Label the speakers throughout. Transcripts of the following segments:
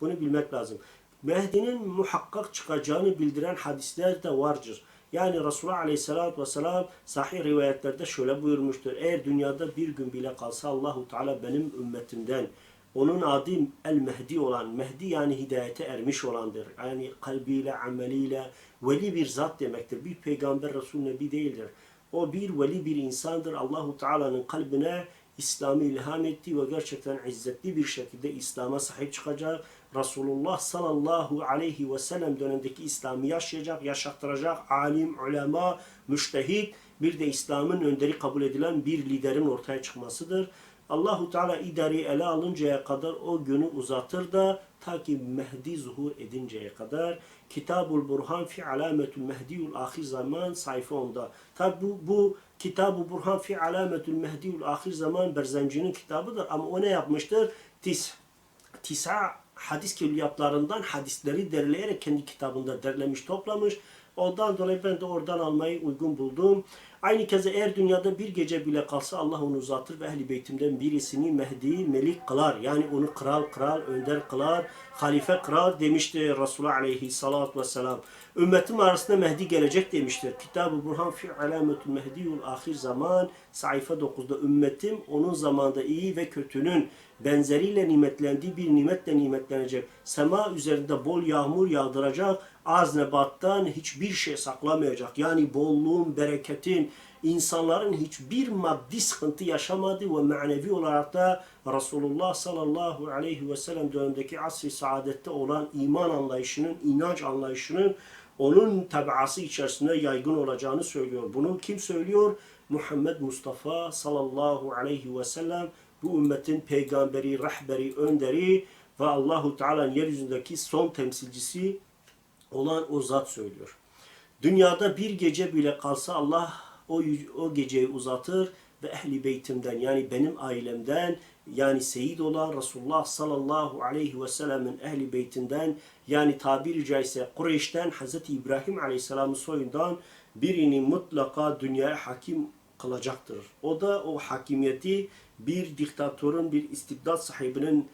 Speaker 1: Bunu bilmek lazım. Mehdi'nin muhakkak çıkacağını bildiren hadisler de vardır. Yani Resulullah Aleyhisselatü Vesselam sahih rivayetlerde şöyle buyurmuştur. Eğer dünyada bir gün bile kalsa Allahu Teala benim ümmetimden onun adı El Mehdi olan, Mehdi yani hidayete ermiş olandır. Yani kalbiyle, ameliyle veli bir zat demektir. Bir peygamber, Resul, Nebi değildir. O bir veli bir insandır. Allahu Teala'nın kalbine İslam'ı ilham etti ve gerçekten izzetli bir şekilde İslam'a sahip çıkacak. Resulullah sallallahu aleyhi ve sellem dönemindeki İslam'ı yaşayacak, yaşattıracak alim, ulema, müştehit bir de İslam'ın önderi kabul edilen bir liderin ortaya çıkmasıdır. Allahu Teala idari ele alıncaya kadar o günü uzatır da ta ki Mehdi zuhur edinceye kadar Kitabul Burhan fi alametul Mehdiul ahir zaman sayfa 10'da. Tabi bu, bu Kitab-ı Burhan fi alametul Mehdiul ahir zaman Berzenci'nin kitabıdır ama o ne yapmıştır? Tis, tisa hadis külliyatlarından hadisleri derleyerek kendi kitabında derlemiş, toplamış. Ondan dolayı ben de oradan almayı uygun buldum. Aynı keza eğer dünyada bir gece bile kalsa Allah onu uzatır ve ehli beytimden birisini Mehdi melik kılar. Yani onu kral kral önder kılar, halife kral demişti Resulullah aleyhissalatu vesselam. Ümmetim arasında Mehdi gelecek demiştir. Kitab-ı Burhan fi alametul Mehdiul ahir zaman sayfa 9'da ümmetim onun zamanda iyi ve kötünün benzeriyle nimetlendiği bir nimetle nimetlenecek. Sema üzerinde bol yağmur yağdıracak. Az nebattan hiçbir şey saklamayacak. Yani bolluğun, bereketin, insanların hiçbir maddi sıkıntı yaşamadığı ve manevi olarak da Resulullah sallallahu aleyhi ve sellem dönemindeki asri saadette olan iman anlayışının, inanç anlayışının onun tabiası içerisinde yaygın olacağını söylüyor. Bunu kim söylüyor? Muhammed Mustafa sallallahu aleyhi ve sellem bu ümmetin peygamberi, rehberi, önderi ve Allahu Teala'nın yeryüzündeki son temsilcisi olan o zat söylüyor. Dünyada bir gece bile kalsa Allah o, o geceyi uzatır ve ehli beytimden yani benim ailemden yani seyid olan Resulullah sallallahu aleyhi ve sellemin ehli beytinden yani tabiri caizse Kureyş'ten Hz. İbrahim aleyhisselamın soyundan birini mutlaka dünyaya hakim kılacaktır. O da o hakimiyeti bir diktatörün, bir istibdat sahibinin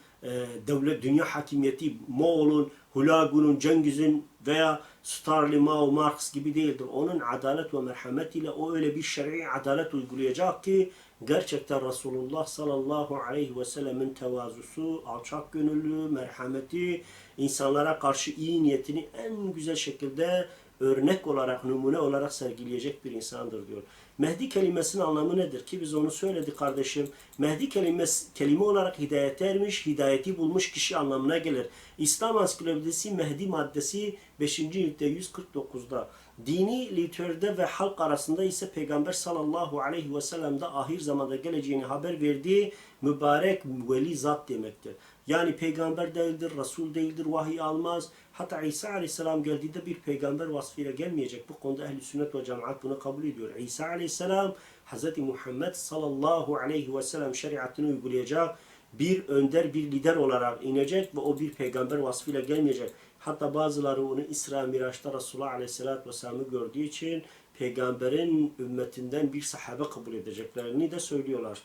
Speaker 1: devlet, dünya hakimiyeti Moğol'un, Hulagu'nun, Cengiz'in veya Starli, Mao, Marx gibi değildir. Onun adalet ve merhametiyle o öyle bir şer'i adalet uygulayacak ki gerçekten Resulullah sallallahu aleyhi ve sellemin tevazusu, alçak gönüllü, merhameti, insanlara karşı iyi niyetini en güzel şekilde örnek olarak, numune olarak sergileyecek bir insandır diyor. Mehdi kelimesinin anlamı nedir ki biz onu söyledik kardeşim. Mehdi kelimesi kelime olarak hidayete ermiş, hidayeti bulmuş kişi anlamına gelir. İslam Ansiklopedisi Mehdi maddesi 5. ciltte 149'da. Dini literatürde ve halk arasında ise Peygamber sallallahu aleyhi ve sellem'de ahir zamanda geleceğini haber verdiği mübarek veli zat demektir. Yani peygamber değildir, Resul değildir, vahiy almaz. Hatta İsa aleyhisselam geldiğinde bir peygamber vasfıyla gelmeyecek. Bu konuda ehl sünnet ve cemaat bunu kabul ediyor. İsa aleyhisselam Hz. Muhammed sallallahu aleyhi ve sellem şeriatını uygulayacak bir önder, bir lider olarak inecek ve o bir peygamber vasfıyla gelmeyecek. Hatta bazıları onu İsra Miraç'ta Resulullah Aleyhisselatü Vesselam'ı gördüğü için peygamberin ümmetinden bir sahabe kabul edeceklerini de söylüyorlar.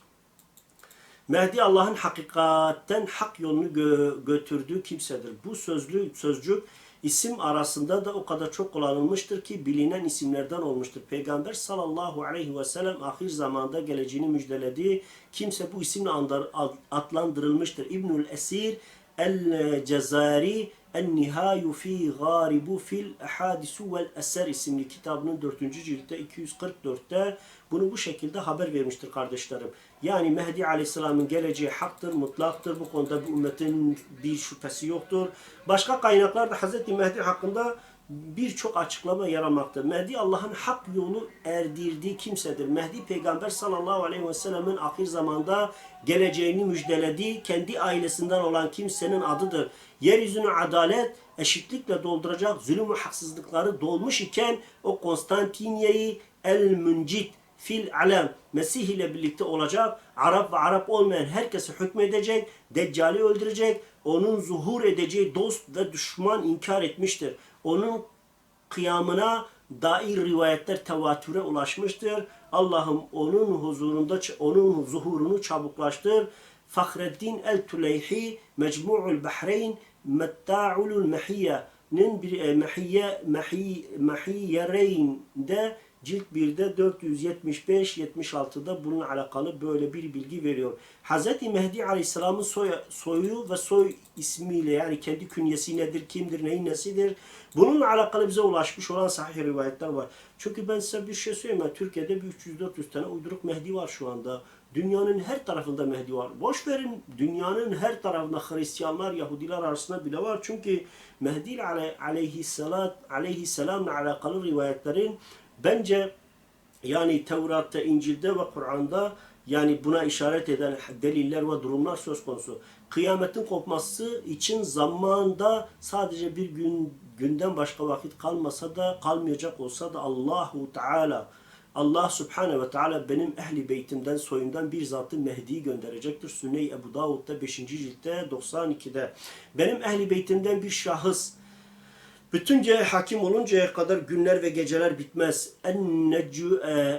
Speaker 1: Mehdi Allah'ın hakikatten hak yolunu gö- götürdüğü kimsedir. Bu sözlü sözcük isim arasında da o kadar çok kullanılmıştır ki bilinen isimlerden olmuştur. Peygamber sallallahu aleyhi ve sellem ahir zamanda geleceğini müjdelediği kimse bu isimle adlandırılmıştır. İbnül Esir El-Cezari En-Nihayu fi Garibu fil Ahadisu vel Eser isimli kitabının 4. ciltte 244'te bunu bu şekilde haber vermiştir kardeşlerim. Yani Mehdi Aleyhisselam'ın geleceği haktır, mutlaktır. Bu konuda bu ümmetin bir şüphesi yoktur. Başka kaynaklarda Hz. Mehdi hakkında birçok açıklama yer. Mehdi Allah'ın hak yolu erdirdiği kimsedir. Mehdi Peygamber sallallahu aleyhi ve sellemin ahir zamanda geleceğini müjdelediği kendi ailesinden olan kimsenin adıdır. Yeryüzünü adalet, eşitlikle dolduracak zulüm ve haksızlıkları dolmuş iken o Konstantinye'yi el-müncit fil alem Mesih ile birlikte olacak. Arap ve Arap olmayan herkesi hükmedecek. Deccali öldürecek. Onun zuhur edeceği dost ve düşman inkar etmiştir. Onun kıyamına dair rivayetler tevatüre ulaşmıştır. Allah'ım onun huzurunda onun zuhurunu çabuklaştır. Fahreddin el-Tuleyhi Mecmu'ul Bahreyn Metta'ulul Mehiyye'nin bir e, Mehiyye Mehi Mehiyyereyn'de cilt 1'de 475-76'da bununla alakalı böyle bir bilgi veriyor. Hz. Mehdi Aleyhisselam'ın soy, soyu ve soy ismiyle yani kendi künyesi nedir, kimdir, neyin nesidir bununla alakalı bize ulaşmış olan sahih rivayetler var. Çünkü ben size bir şey söyleyeyim. Ben Türkiye'de bir 300-400 tane uyduruk Mehdi var şu anda. Dünyanın her tarafında Mehdi var. Boş verin dünyanın her tarafında Hristiyanlar, Yahudiler arasında bile var. Çünkü Mehdi ale, aleyhisselam, aleyhisselamla alakalı rivayetlerin bence yani Tevrat'ta, İncil'de ve Kur'an'da yani buna işaret eden deliller ve durumlar söz konusu. Kıyametin kopması için zamanda sadece bir gün günden başka vakit kalmasa da kalmayacak olsa da Allahu Teala Allah Subhanahu ve Teala benim ehli beytimden soyumdan bir zatı Mehdi'yi gönderecektir. Sünne-i Ebu Davud'da 5. ciltte 92'de. Benim ehli beytimden bir şahıs Bütünce hakim oluncaya kadar günler ve geceler bitmez.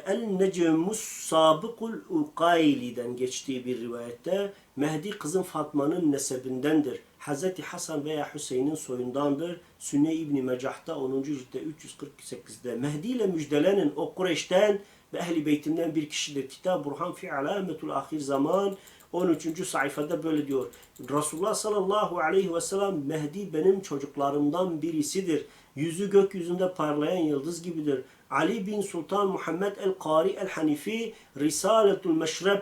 Speaker 1: El-Necmus Sabıkul Ukayli'den geçtiği bir rivayette Mehdi kızın Fatma'nın nesebindendir. Hazreti Hasan veya Hüseyin'in soyundandır. Sünne İbni Mecah'ta 10. ciltte 348'de. Mehdi ile müjdelenin o Kureyş'ten ve ehli beytimden bir kişidir. Kitab Burhan fi alametul ahir zaman 13. sayfada böyle diyor. Resulullah sallallahu aleyhi ve sellem Mehdi benim çocuklarımdan birisidir. Yüzü gökyüzünde parlayan yıldız gibidir. Ali bin Sultan Muhammed el-Kari el-Hanifi Risaletul Meşreb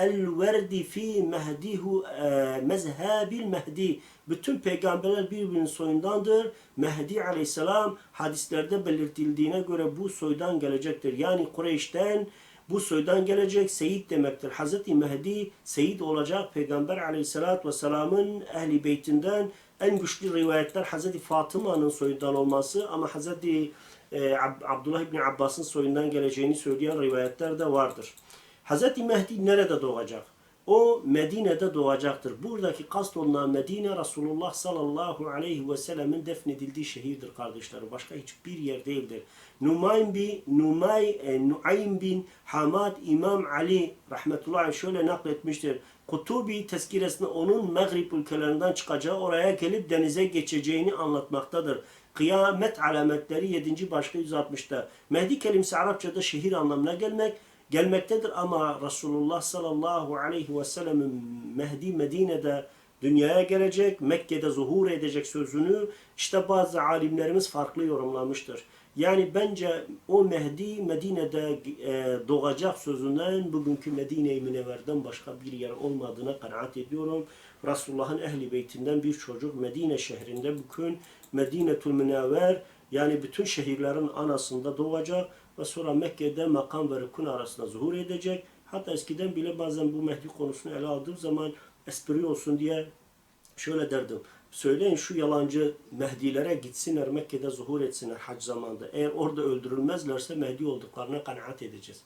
Speaker 1: El-Verdi fi Mehdihu e, mezhebil Mehdi. Bütün peygamberler birbirinin soyundandır. Mehdi aleyhisselam hadislerde belirtildiğine göre bu soydan gelecektir. Yani Kureyş'ten bu soydan gelecek Seyit demektir. Hz. Mehdi Seyit olacak Peygamber aleyhissalatü vesselamın ehli beytinden en güçlü rivayetler Hz. Fatıma'nın soyundan olması ama Hz. E, Abdullah İbni Abbas'ın soyundan geleceğini söyleyen rivayetler de vardır. Hz. Mehdi nerede doğacak? O Medine'de doğacaktır. Buradaki kast olunan Medine Resulullah sallallahu aleyhi ve sellemin defnedildiği şehirdir kardeşlerim. Başka hiçbir yer değildir. Numaym bin, Numay, e, Nuaym bin Hamad İmam Ali rahmetullahi şöyle nakletmiştir. Kutubi tezkiresinde onun Maghrib ülkelerinden çıkacağı oraya gelip denize geçeceğini anlatmaktadır. Kıyamet alametleri 7. başka 160'ta. Mehdi kelimesi Arapçada şehir anlamına gelmek, gelmektedir ama Resulullah sallallahu aleyhi ve sellem'in Mehdi Medine'de dünyaya gelecek, Mekke'de zuhur edecek sözünü işte bazı alimlerimiz farklı yorumlamıştır. Yani bence o Mehdi Medine'de e, doğacak sözünden bugünkü Medine-i Münevver'den başka bir yer olmadığına kanaat ediyorum. Resulullah'ın ehli beytinden bir çocuk Medine şehrinde bugün Medine-tül Münevver yani bütün şehirlerin anasında doğacak ve sonra Mekke'de makam ve rükun arasında zuhur edecek. Hatta eskiden bile bazen bu Mehdi konusunu ele aldığım zaman espri olsun diye şöyle derdim. Söyleyin şu yalancı Mehdilere gitsinler Mekke'de zuhur etsinler hac zamanında. Eğer orada öldürülmezlerse Mehdi olduklarına kanaat edeceğiz.